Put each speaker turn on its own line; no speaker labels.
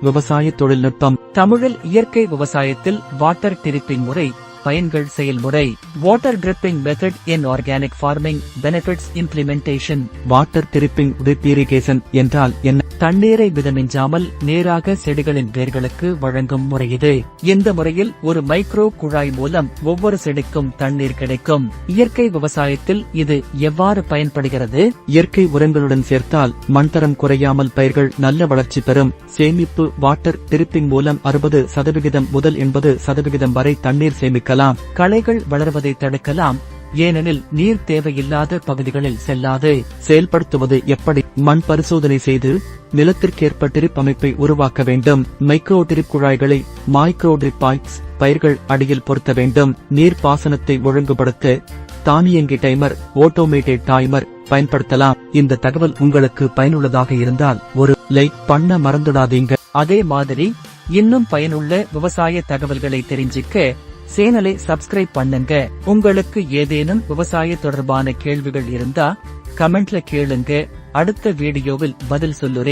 விவசாய தொழில்நுட்பம்.
தமிழில் இயற்கை விவசாயத்தில் வாட்டர் டிரிப்பிங் முறை பயன்கள் செயல்முறை. Water dripping method in organic farming benefits implementation
water dripping drip irrigation என்றால் என்ன?
தண்ணீரை மிதமிஞ்சாமல் நேராக செடிகளின் வேர்களுக்கு வழங்கும் முறை இது. இந்த முறையில் ஒரு மைக்ரோ குழாய் மூலம் ஒவ்வொரு செடிக்கும் தண்ணீர் கிடைக்கும். இயற்கை விவசாயத்தில் இது எவ்வாறு பயன்படுகிறது?
இயற்கை உரங்களுடன் சேர்த்தால் மண்தரம் குறையாமல் பயிர்கள் நல்ல வளர்ச்சி பெறும். சேமிப்பு வாட்டர் டிரிப்பிங் மூலம் அறுபது சதவிகிதம் முதல் எண்பது சதவிகிதம் வரை தண்ணீர் சேமிக்கலாம்.
களைகள் வளர்வதை தடுக்கலாம். ஏனெனில் நீர் தேவையில்லாத பகுதிகளில் செல்லாது.
செயல்படுத்துவது எப்படி? மண் பரிசோதனை செய்து நிலத்திற்கேற்ப டிரிப் அமைப்பை உருவாக்க வேண்டும். மைக்ரோ டிரிப் குழாய்களை மைக்ரோ டிரிப் பயிர்கள் அடியில் பொருத்த வேண்டும். நீர் பாசனத்தை ஒழுங்குபடுத்த தானியங்கி டைமர் ஓட்டோமேட்டட் டைமர் பயன்படுத்தலாம். இந்த தகவல் உங்களுக்கு பயனுள்ளதாக இருந்தால் ஒரு லைக் பண்ண மறந்துடாதீங்க.
அதே மாதிரி இன்னும் பயனுள்ள விவசாய தகவல்களை தெரிஞ்சுக்க சேனலை சப்ஸ்கிரைப் பண்ணுங்க. உங்களுக்கு ஏதேனும் விவசாய தொடர்பான கேள்விகள் இருந்தா கமெண்ட்ல கேளுங்க. அடுத்த வீடியோவில் பதில் சொல்லுறேன்.